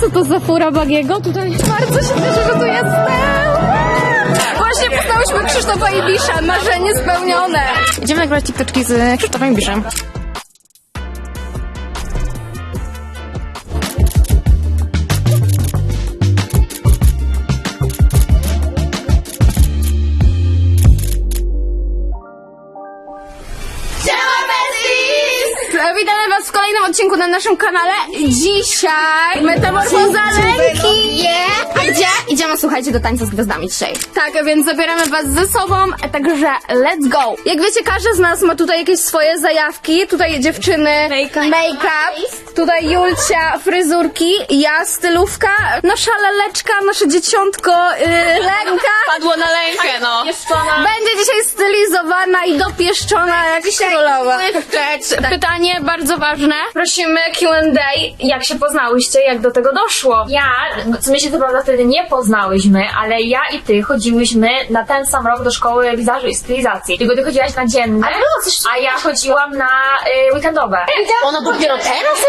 Co to za fura Bagiego? Tutaj bardzo się cieszę, że tu jestem. Właśnie poznałyśmy Krzysztofa Ibisza. Marzenie spełnione. Idziemy nagrywać TikToczki z Krzysztofem Ibiszem. Na naszym kanale. Dzisiaj metamorfoza Lenki. A gdzie? Idziemy, słuchajcie, do tańca z gwiazdami dzisiaj. Tak, więc zabieramy Was ze sobą, także let's go. Jak wiecie, każdy z nas ma tutaj jakieś swoje zajawki. Tutaj dziewczyny make-up, tutaj Julcia fryzurki, ja stylówka, nasza leleczka, nasze dzieciątko yy, Lenka. Padło na lękę, no. Będzie dzisiaj stylizowana i dopieszczona jak królowa. Pytanie bardzo ważne. Prosimy Q&A. Jak się poznałyście? Jak do tego doszło? Ja, co my się co prawda wtedy nie poznałyśmy, ale ja i ty chodziłyśmy na ten sam rok do szkoły wizażu i stylizacji. Tylko ty chodziłaś na dzienne, a ja chodziłam na y, weekendowe. Ona dopiero teraz?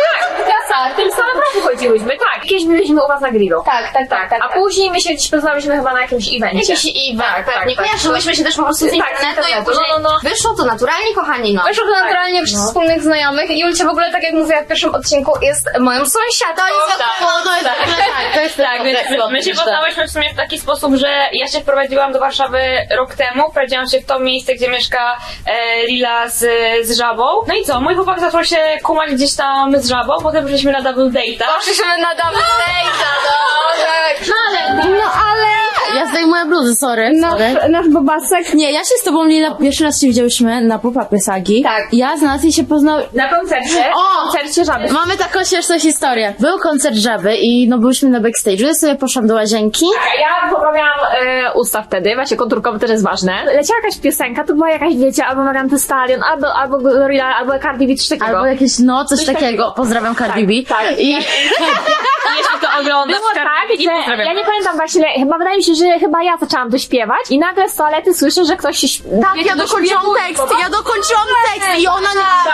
Tak, w tym samym roku chodziłyśmy, tak. Kiedyś byliśmy u was na grillu. Tak, tak, tak, tak. A później my się gdzieś poznałyśmy chyba na jakimś evencie. Jakiś event, Tak, tak, pewnie tak. kojarzyłyśmy się też po prostu z Tak, internetu i później no, no, no. wyszło to naturalnie, kochani, no. Wyszło to naturalnie przez wspólnych znajomych. Julcia w ogóle, tak jak mówiła w pierwszym odcinku, jest moją sąsiadką. To jest no jest tak, to jest Tak, więc my się poznałyśmy w sumie w taki sposób, że ja się wprowadziłam do Warszawy rok temu, wprowadziłam się w to miejsce, gdzie mieszka e, Lila z, z Żabą. No i co, mój chłopak zaczął się kumać gdzieś tam z Żabą, potem poszliśmy na double date'a. Poszliśmy na double date'a, no. tak. No ale, No ale... ja zdejmuję bluzy, sorry, Nasz, sorry. nasz bobasek... Nie, ja się z tobą, Lila, pierwszy raz się widziałyśmy na pop-upie Sagi. Tak. Ja z nas i się poznał... Na koncercie, O! koncercie żaby. Mamy taką śmieszną historię. Był koncert Żaby i no byliśmy na backstage'u, ja sobie poszłam do łazienki. Ja poprawiałam e, usta wtedy, właśnie konturkowo też jest ważne. Leciała jakaś piosenka, to była jakaś, wiecie, albo Thee Stallion, albo, albo Gorilla, albo Cardi B, coś takiego. Albo jakieś, no, coś, Coś takiego. takiego. Pozdrawiam Cardi B. tak. I Jeśli to oglądasz, Było tak, i że ja nie pamiętam właśnie, chyba wydaje mi się, że chyba ja zaczęłam to śpiewać i nagle z toalety słyszę, że ktoś się śp- tak, ja dokończyłam tekst, ja dokończyłam tekst i ona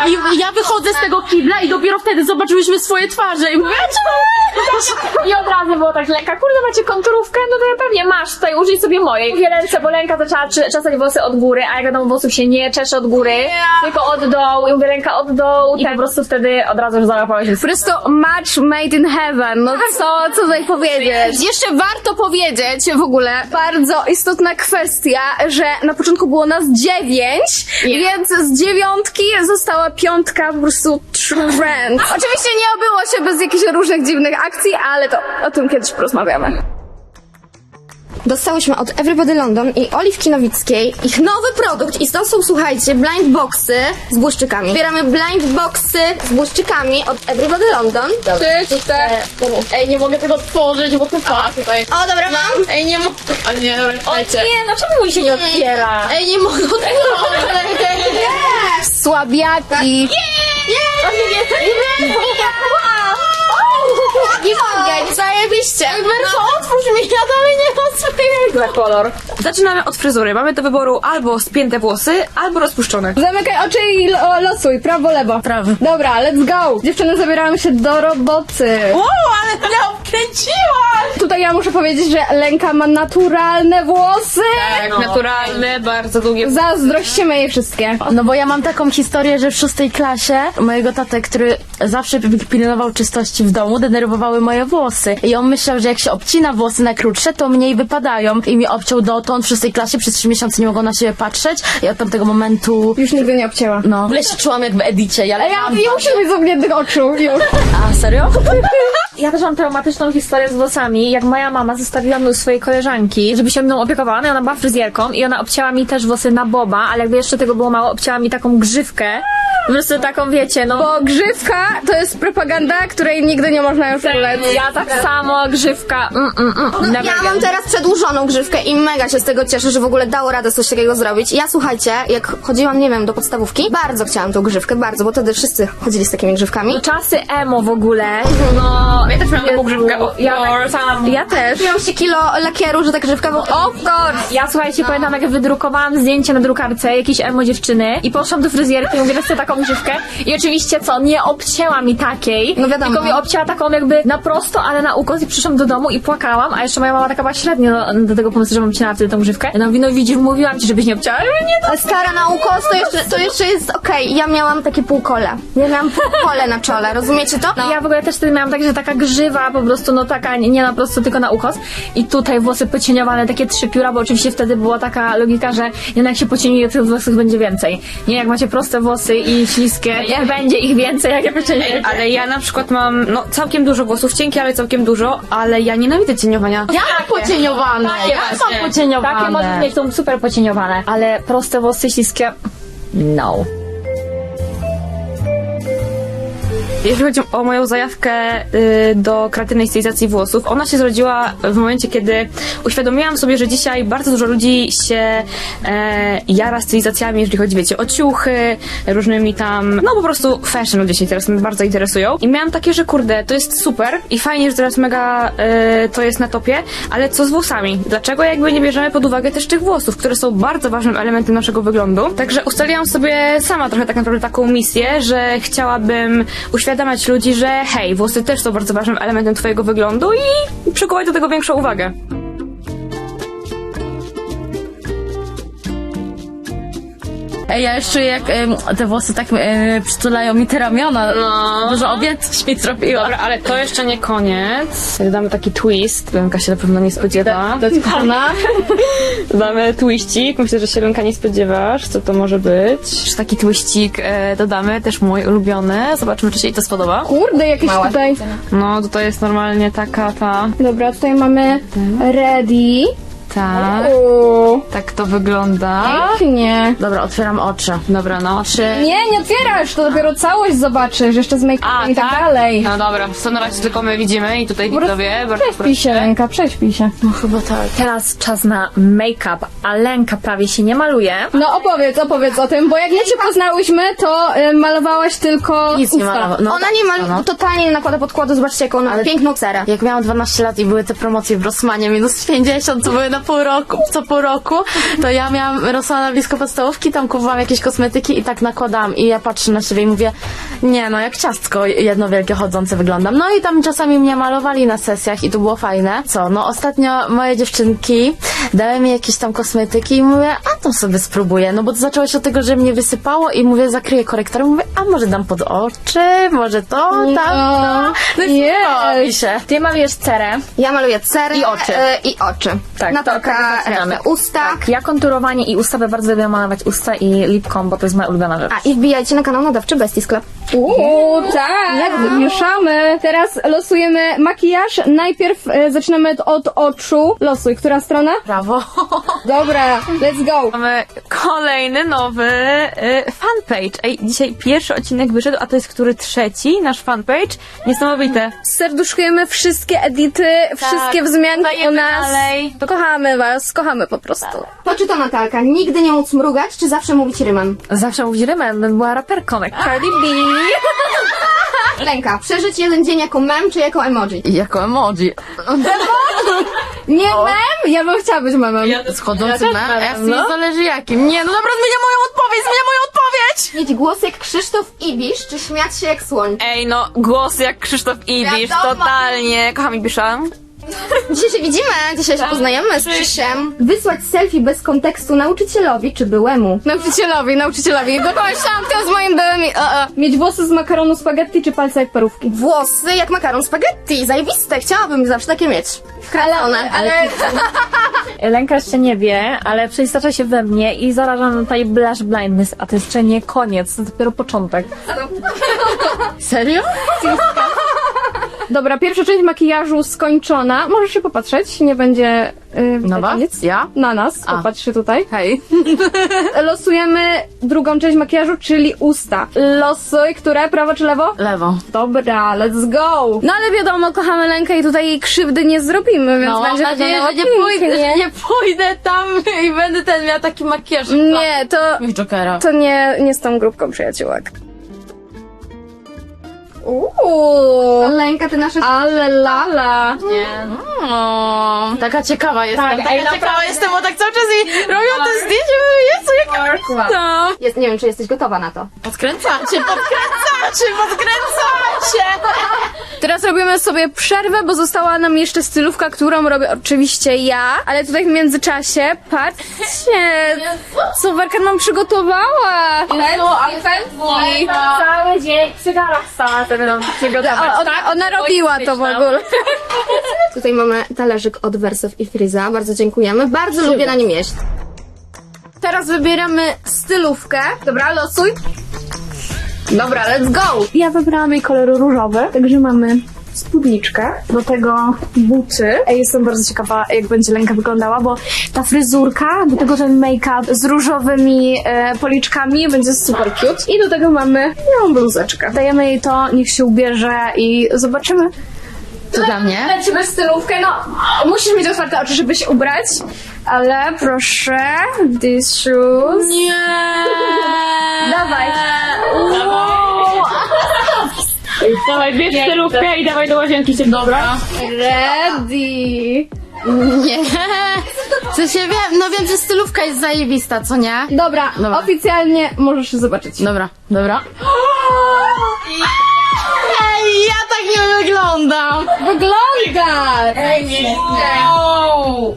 nie... I ja wychodzę z tego kibla i dopiero wtedy zobaczyłyśmy swoje twarze i mówię, I od razu było tak, że Lenka, kurde, macie konturówkę? No to ja pewnie masz, tutaj użyj sobie mojej. Mówię ręce, bo Lenka zaczęła czy- czesać włosy od góry, a jak wiadomo, włosów się nie czesze od góry, tylko od dołu. I mówię, Lenka od dołu. I po prostu wtedy od razu już załapałaś Po prostu match made in heaven. No co, co tutaj powiedzieć? Jeszcze warto powiedzieć w ogóle bardzo istotna kwestia, że na początku było nas dziewięć, więc z dziewiątki została piątka po prostu friends. Oczywiście nie obyło się bez jakichś różnych dziwnych akcji, ale to o tym kiedyś porozmawiamy. Dostałyśmy od Everybody London i Oliwki Nowickiej ich nowy produkt i stąd są, słuchajcie, blind boxy z błyszczykami. Zbieramy blind boxy z błyszczykami od Everybody London. Trzy, cztery. Ej, nie mogę tego otworzyć, bo to fa tutaj. O, dobra, mam. Ej, nie mogę. O nie, dobra, dajcie. Nie, no czemu mój się nie otwiera? Ej, nie mogę tego Słabiaki. Nie mogę, zajebiście. Merko, otwórz mi, ja dalej nie mam swojego. kolor. Zaczynamy od fryzury. Mamy do wyboru albo spięte włosy, albo rozpuszczone. Zamykaj oczy i lo- losuj, prawo, lewo. Prawy. Dobra, let's go. Dziewczyny, zabieramy się do roboty. o, ale mnie obkręciłaś! Tutaj ja muszę powiedzieć, że Lenka ma naturalne włosy. Tak, naturalne, bardzo długie Zazdrościmy jej wszystkie. No bo ja mam taką historię, że w szóstej klasie mojego tatę, który zawsze pilnował czystości w domu, denerwowały moje włosy. I on myślał, że jak się obcina włosy na krótsze, to mniej wypadają. I mi obciął dotąd w szóstej klasie, przez trzy miesiące nie mogą na siebie patrzeć. I od tamtego momentu, Już nigdy nie obcięła. no, w ogóle się czułam jak w Edicie. Ja, Ja nie muszę mieć zamkniętych oczu, już. A, serio? Ja też mam traumatyczną historię z włosami, jak moja mama zostawiła mnie u swojej koleżanki, żeby się mną opiekowała, no i ona była fryzjerką i ona obcięła mi też włosy na boba, ale jakby jeszcze tego było mało, obcięła mi taką grzywkę, po prostu taką, wiecie, no... Bo grzywka to jest propaganda, której nigdy nie można już ulec. Ja tak samo, grzywka, mm, mm, mm, never Ja mam teraz przedłużoną grzywkę i mega się z tego cieszę, że w ogóle dało radę coś takiego zrobić. Ja słuchajcie, jak chodziłam, nie wiem, do podstawówki, bardzo chciałam tą grzywkę, bardzo, bo wtedy wszyscy chodzili z takimi grzywkami. Czasy emo w ogóle, no... Ja też miałam taką grzywkę. Ja tak samo. Ja też. Miał się kilo lakieru, że tak żywka Of course! Ja słuchajcie, pamiętam jak wydrukowałam zdjęcie na drukarce jakiejś emo dziewczyny i poszłam do fryzjerki i mówię, że chcę taką grzywkę i oczywiście co, nie obcięła mi takiej, No wiadomo. tylko mi obcięła taką jakby na prosto, ale na ukos i przyszłam do domu i płakałam, a jeszcze moja mama taka była średnio do, do tego pomysłu, że mam obcinała wtedy tą grzywkę. No mówi, no widzisz, mówiłam ci, żebyś nie obcięła. Mówię, nie, no. Ale skara na ukos to jeszcze, to jeszcze jest okej. Ja miałam takie półkole. Ja miałam półkole na czole, rozumiecie to? Ja w ogóle też wtedy miałam tak, że taka grzywa po prostu, no taka, nie, nie na prostu, tylko na ukos. I tutaj włosy pocieniowane, takie trzy pióra, bo oczywiście wtedy była taka logika, że jednak jak się pocieniuje, tych włosów będzie więcej. Nie, jak macie proste włosy i śliskie, nie będzie ich więcej, jak je pocieniujecie. Ale ja na przykład mam, no całkiem dużo włosów, cienkie, ale całkiem dużo, ale ja nienawidzę cieniowania. Ja mam pocieniowane. Takie Ja właśnie. mam pocieniowane. Takie możesz mieć, są super pocieniowane, ale proste włosy, śliskie, no. Jeśli chodzi o moją zajawkę y, do kreatywnej stylizacji włosów, ona się zrodziła w momencie, kiedy uświadomiłam sobie, że dzisiaj bardzo dużo ludzi się e, jara stylizacjami, jeżeli chodzi, wiecie, o ciuchy, różnymi tam, no po prostu fashion ludzie się teraz bardzo interesują. I miałam takie, że kurde, to jest super i fajnie, że teraz mega e, to jest na topie, ale co z włosami? Dlaczego jakby nie bierzemy pod uwagę też tych włosów, które są bardzo ważnym elementem naszego wyglądu? Także ustaliłam sobie sama trochę tak naprawdę taką misję, że chciałabym uświadamiać ludzi, że hej, włosy też są bardzo ważnym elementem twojego wyglądu i przykuwać do tego większą uwagę. Ej, ja czuję, jak em, te włosy tak e, przytulają mi te ramiona. No. Dużo objętość mi zrobiła. Dobra, ale to jeszcze nie koniec. Damy taki twist, Lenka się na pewno nie spodziewa. Ona? Damy twiścik, myślę, że się Lenka nie spodziewasz, co to może być. Jeszcze taki twiścik e, dodamy, też mój ulubiony. Zobaczymy, czy się jej to spodoba. Kurde, jakieś tutaj... No, tutaj jest normalnie taka ta... Dobra, tutaj mamy ready. Tak, Uuu, tak to wygląda. pięknie. Dobra, otwieram oczy. Dobra, no. Trzy. Nie, nie otwierasz, to dopiero całość zobaczysz, jeszcze z make-upem i tak, dalej. No dobra, to na razie tylko my widzimy i tutaj widzowie. Bardzo Prześpij się, Lenka, prześpij się. No chyba tak. Teraz czas na make-up, a Lenka prawie się nie maluje. No opowiedz, opowiedz o tym, bo jak my cię poznałyśmy, to y, malowałaś tylko Nic nie usta. malowałam. No, Ona nie ma no. totalnie nie nakłada podkładu, zobaczcie jaką ona ma piękną cerę. Jak miałam 12 lat i były te promocje w Rossmanie minus 50, co były na pół roku, co pół roku, to ja miałam Rossmana blisko podstawówki, tam kupowałam jakieś kosmetyki i tak nakładałam i ja patrzę na siebie i mówię, nie no, jak ciastko jedno wielkie chodzące wyglądam. No i tam czasami mnie malowali na sesjach i to było fajne. Co, no ostatnio moje dziewczynki dały mi jakieś tam kosmetyki i mówię, a to sobie spróbuję, no bo to zaczęło się od tego, że mnie wysypało i mówię, zakryję korektorem, mówię, a może dam pod oczy, może to, tam, to. No i mi się. Ty malujesz cerę. Ja maluję cerę I oczy. e, i oczy. Tak, Natalka zaczynamy. resztę usta. Ja konturowanie i usta, bo bardzo lubię malować usta i lipką, bo to jest moja ulubiona rzecz. A i wbijajcie na kanał nadawczy Bestie Sklep. Uuu, tak, mieszamy. Teraz losujemy makijaż. Najpierw e, zaczynamy od oczu. Losuj, która strona? Brawo. Dobra, let's go. Mamy kolejny nowy y, fanpage. Ej, dzisiaj pierwszy odcinek wyszedł, a to jest który trzeci, nasz fanpage. Niesamowite. Serduszkujemy wszystkie edity, wszystkie wzmianki o Dajemy nas. dalej. Kochamy was, kochamy po prostu. To czy to Natalka? Nigdy nie móc mrugać, czy zawsze mówić rymem? Zawsze mówi rymem, bym była raperką, jak Cardi B. Lenka, przeżyć jeden dzień jako mem, czy jako emoji? Jako emoji. Nie mem? Ja bym chciała być memem. Schodzący ja będę, ja no. no. zależy jakim. Nie, no dobra, zmienia moją odpowiedź, zmienia moją odpowiedź! Mieć głos jak Krzysztof Ibisz, czy śmiać się jak słoń? Ej, no, głos jak Krzysztof Ibisz, Wiadomo. totalnie. Kocham Ibisza. Dzisiaj się widzimy, dzisiaj się poznajemy z Krzysiem. Wysłać selfie bez kontekstu nauczycielowi, czy byłemu? Nauczycielowi, nauczycielowi. Pomyślałam to z moim byłym... i- e, e. Mieć włosy z makaronu spaghetti, czy palce jak parówki? Włosy jak makaron spaghetti, zajebiste, chciałabym zawsze takie mieć. Wkręcone. Ale... Lenka jeszcze nie wie, ale przeistacza się we mnie i zaraża na tutaj blush blindness, a to jeszcze nie koniec, to dopiero początek. Serio? Dobra, pierwsza część makijażu skończona. Możesz się popatrzeć, nie będzie... Yy, Na was? nic. Ja? Na nas, A. popatrz się tutaj. Hej. Losujemy drugą część makijażu, czyli usta. Losuj, które? Prawo czy lewo? Lewo. Dobra, let's go! No ale wiadomo, kochamy Lenkę i tutaj jej krzywdy nie zrobimy, więc No, mam będzie nadzieję, że nie pięknie. pójdę, że nie pójdę tam i będę ten miał taki makijaż. Nie, to, Jak Jokera. to nie, nie z tą grupką przyjaciółek. Uuu. Lenka, ty nasze... Ale lala. O, taka ciekawa jestem. Tak, taka ej, ciekawa naprawdę. jestem, bo tak cały czas jej robią te zdjęcia. Jezu, jaka... No. Jest, nie wiem, czy jesteś gotowa na to. Podkręcacie, podkręcacie, podkręcacie. Teraz robimy sobie przerwę, bo została nam jeszcze stylówka, którą robię oczywiście ja, ale tutaj w międzyczasie, patrzcie, co Werka nam przygotowała. Pętli. Cały dzień przy garach stała, to będą przygotować, Ona, tak? ona robiła to w ogóle. Tutaj mamy talerzyk od Wersow i Friza, bardzo dziękujemy. Bardzo lubię na nim jeść. Teraz wybieramy stylówkę. Dobra, losuj. Dobra, let's go! Ja wybrałam jej kolor różowy, także mamy spódniczkę, do tego buty. Jestem bardzo ciekawa, jak będzie Lenka wyglądała, bo ta fryzurka, do tego ten make-up z różowymi e, policzkami będzie super cute. I do tego mamy białą bluzeczkę. Dajemy jej to, niech się ubierze i zobaczymy. To dla mnie? Lecimy stylówkę, no musisz mieć otwarte oczy, żeby się ubrać, ale proszę, these shoes. Nie. Dawaj. Dawaj, bierz stylówkę i dawaj do łazienki się dobra. Ready! Nie. W sensie wiem, no wiem, że stylówka jest zajebista, co nie? Dobra, Dobra. oficjalnie możesz się zobaczyć. Dobra, dobra. Ej, ja tak nie wyglądam. Wygląda!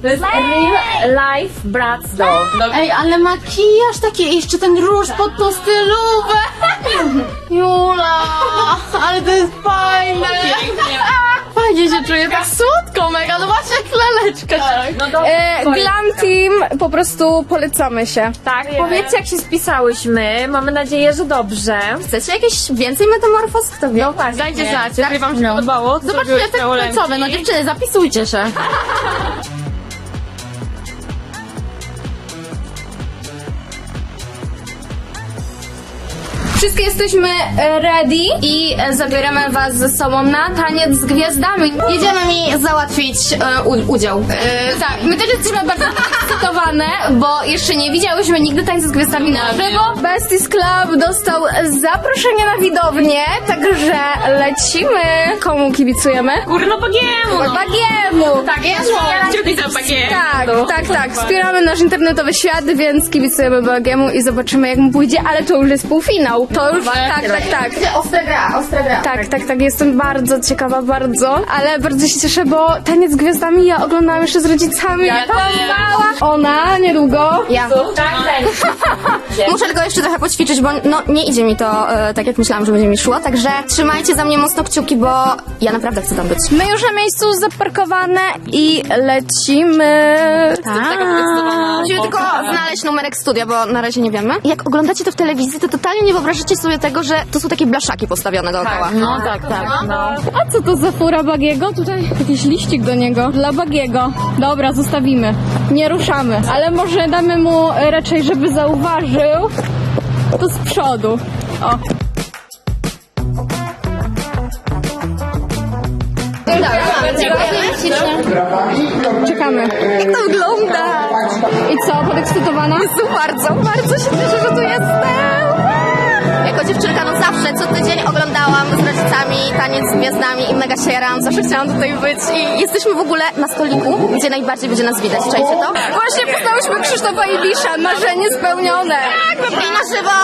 To jest real life Bratz doll. Ej, ale makijaż taki, jeszcze ten róż pod tą stylówę. Jula, ale to jest fajne. Fajnie się czuję, tak słodko mega, no właśnie jak leleczka. No dobra. E, Glam Team, po prostu polecamy się. Tak, powiedzcie jak się spisałyśmy. Mamy nadzieję, że dobrze. Chcecie jakieś więcej metamorfoz? Kto wie? No właśnie. Dajcie znać, jeżeli wam się podobało. co Zobaczcie, zrobiłeś efekt na Oleńki. końcowy, no dziewczyny, zapisujcie się. Wszystkie jesteśmy e, ready i e, zabieramy was ze sobą na taniec z gwiazdami. Jedziemy mi załatwić e, u, udział. E, tak, my też jesteśmy bardzo ekscytowane, bo jeszcze nie widziałyśmy nigdy tańca z gwiazdami na żywo. Besties Club dostał zaproszenie na widownię, także lecimy. Komu kibicujemy? Kurno bagiemu! Bagiemu! Tak jest, kciuki za bagiem. Tak, tak, tak. Wspieramy nasz internetowy świat, więc kibicujemy Bagiemu i zobaczymy jak mu pójdzie, ale to już jest półfinał. To już, tak, tak, tak. Ostra gra, ostra gra. Tak, tak, tak. Jestem bardzo ciekawa, bardzo. Ale bardzo się cieszę, bo Taniec z Gwiazdami ja oglądałam jeszcze z rodzicami. Ja to mała. Ona niedługo. Ja. Tak. Muszę tylko jeszcze trochę poćwiczyć, bo no nie idzie mi to e, tak jak myślałam, że będzie mi szło, także trzymajcie za mnie mocno kciuki, bo ja naprawdę chcę tam być. My już na miejscu zaparkowane i lecimy. Musimy tylko znaleźć numerek studia, bo na razie nie wiemy. Jak oglądacie to w telewizji, to totalnie nie wyobrażacie sobie tego, że to są takie blaszaki postawione dookoła. No tak, tak. A co to za fura Bagiego? Tutaj jakiś liścik do niego. Dla Bagiego. Dobra, zostawimy. Nie ruszamy. Ale może damy mu e, raczej, żeby zauważył. To z przodu. O. Czekamy. Jak to wygląda? I co, podekscytowana? Bardzo, bardzo się cieszę, że tu jestem. Dziewczynka, no zawsze, co tydzień oglądałam z rodzicami taniec z gwiazdami i mega się jarałam, zawsze chciałam tutaj być i jesteśmy w ogóle na stoliku, gdzie najbardziej będzie nas widać, czajcie to? Właśnie poznałyśmy Krzysztofa Ibisza, marzenie spełnione. I na żywo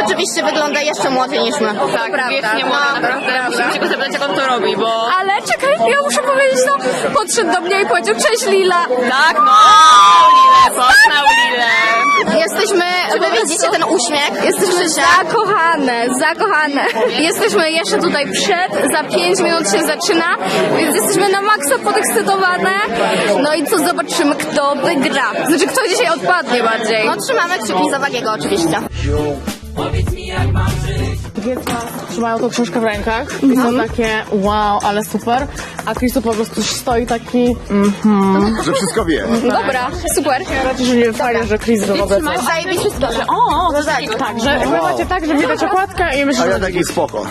rzeczywiście wygląda jeszcze młodziej niż my. Tak, prawda. nie młoda, naprawdę. Musimy się go zapytać, jak on to robi, bo... Ale czekaj, ja muszę powiedzieć, no, podszedł do mnie i powiedział, cześć Lila. Tak, no! Lilę, poznał Lilę. Jesteśmy, wy widzicie ten uśmiech, Zakochane, zakochane. Jesteśmy jeszcze tutaj przed, za 5 minut się zaczyna, więc jesteśmy na maksa podekscytowane. No i co, zobaczymy, kto wygra. Znaczy, kto dzisiaj odpadnie bardziej. No trzymamy kciuki za Wagiego oczywiście. Trzymają tą książkę w rękach i są takie wow, ale super, a Kristo po prostu stoi taki Że wszystko wie. Dobra, super. raczej, że nie fajnie, że Chris w ogóle coś. Zajebiście dobrze. O, to tak, tak, że wy macie tak, że widać okładkę i myślę, A że ja taki spoko.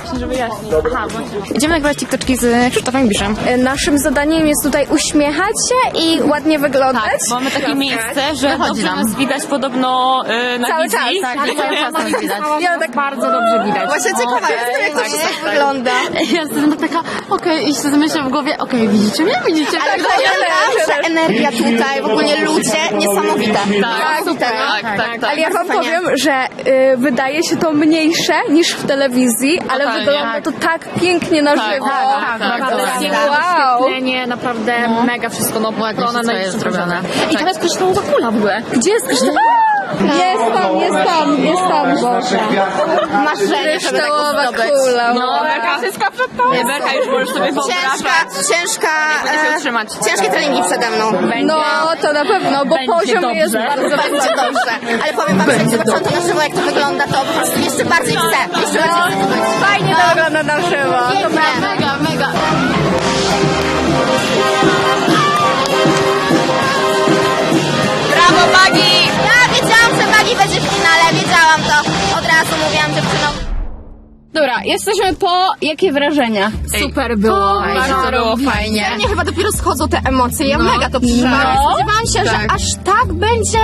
Idziemy nagrywać TikToczki z Krzysztofem Ibiszem. Naszym zadaniem jest tutaj uśmiechać się i ładnie wyglądać. Mamy takie miejsce, że dobrze nas widać podobno y, na Cały wizji. czas, tak, Cały czas nas widać. Ja tak bardzo dobrze widać. Właśnie ciekawa jestem, jak to wszystko wygląda. Ja jestem taka, okej, i się myślę w głowie, okej, widzicie mnie, widzicie? Ale tak, wam, że energia tutaj, w ogóle ludzie, niesamowite. Tak, super, no. tak, tak, tak. Ale ja wam powiem, że y, wydaje się to mniejsze niż w telewizji, ale Totalnie. wygląda to tak pięknie na żywo. tak, tak, Naprawdę tak. wow. Naprawdę mega wszystko, no Ładnie ona wszystko na jest zrobione. I jest kryształowa kula w ogóle. Gdzie jest kryształ? Jest tam, jest tam, jest tam, Boże. Marzenie, żeby taką Kryształowa zdobyć. kula. No, Berka, wszystko przed tobą. Nie, Berka, już możesz sobie Ciężka, ciężka, się e, utrzymać. ciężkie treningi przede mną. No, to na pewno, bo Będzie poziom dobrze. jest bardzo Będzie dobrze. Ale powiem wam, że jak zobaczyłam to na żywo, jak to wygląda, to po prostu jeszcze bardziej chcę. Jeszcze bardziej chcę to być. Fajnie to wygląda na żywo. Pięknie. Mega, mega. Jesteśmy po... Jakie wrażenia? Super było. Bardzo było fajnie. Mnie chyba dopiero schodzą te emocje, ja mega to przeżywałam. No. Spodziewałam się, że aż tak będzie,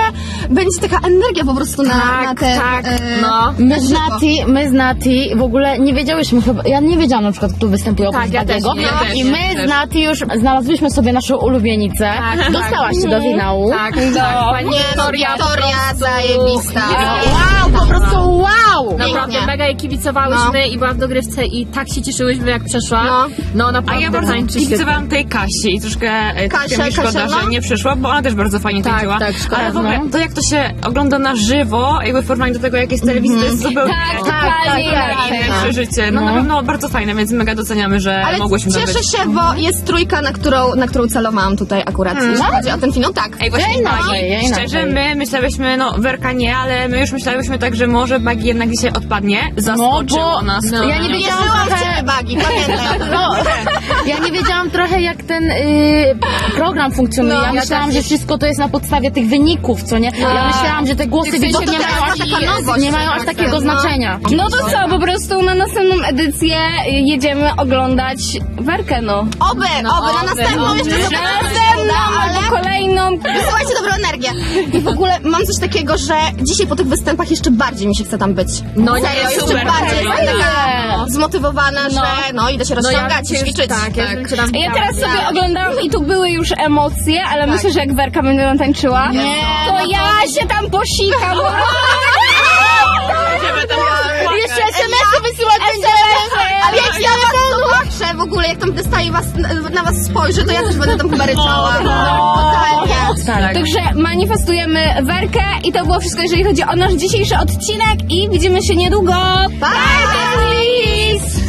będzie taka energia po prostu na, na te... tak, e, no. My z Nati, my z Nati w ogóle nie wiedziałyśmy chyba, ja nie wiedziałam na przykład, kto występuje oprócz Tak, ja też Bagiego. nie, ja też I nie, my też. z Nati już znalazłyśmy sobie naszą ulubienicę. Dostałaś się do finału. Tak, tak, pani Nie, no, Wiktoria. Zajebista. Wow, po prostu wow! Naprawdę mega jej kibicowałyśmy i była w dogrywce i tak się cieszyłyśmy jak przeszła. No. No A naprawdę ja bardzo tańczy świetnie. kibicowałam tej Kasi i troszkę, e, Kasia, troszkę mi szkoda, Kasia, no. że nie przyszła, bo ona też bardzo fajnie tańczyła. tak, szkoda, Ale w ogóle no. to jak to się ogląda na żywo, jakby w porównaniu do tego jak jest telewizja, to jest zupełnie Tak, tak, totalnie tak, inaczej. inne przeżycie. No, na pewno bardzo fajne, więc mega doceniamy, że Ale mogłyśmy to cieszę być. się, bo jest trójka, na którą, na którą celowałam tutaj akurat, jeśli chodzi o ten finał. Tak. Ej, właśnie Ja inaczej, ja inaczej. Szczerze, my myślałyśmy, no Werka nie, ale my już myślałyśmy tak, że może Bagi jednak dzisiaj odpadnie. Zaskoczyło bo- nas. no, ja nie wiedziałam Wierzyłam w trochę- ciebie, Bagi, pamiętaj. No, ja nie wiedziałam trochę jak ten y, program funkcjonuje. No, ja ja myślałam, też że wszystko to jest na podstawie tych wyników, co nie? Ja myślałam, że te głosy sensie widzów to nie mają, aż, taka nowość, nie mają aż tak, takiego no. znaczenia. No to co, po prostu na następną edycję jedziemy oglądać Werkę, no. Oby, oby, na następną jeszcze Na zobaczymy, następną ale... albo kolejną. Wysyłajcie dobrą energię. I w ogóle mam coś takiego, że dzisiaj po tych występach jeszcze bardziej mi się chce tam być. No Serio, nie, jeszcze super, bardziej fajnie. Zmotywowana, że no idę się rozciągać i ćwiczyć. Tak, ja cię tam Ja teraz sobie oglądałam i tu były już emocje, ale myślę, że jak Werka będzie nam tańczyła, to ja się tam posikam. po prostu. SMS-y wysyłać będziemy. Ale jak ja was zobaczę w ogóle, jak tam dostaję was, na was spojrzę, to ja też będę tam chyba ryczała. Totalnie. Tak. Także manifestujemy Werkę i to było wszystko, jeżeli chodzi o nasz dzisiejszy odcinek i widzimy się niedługo. Bye!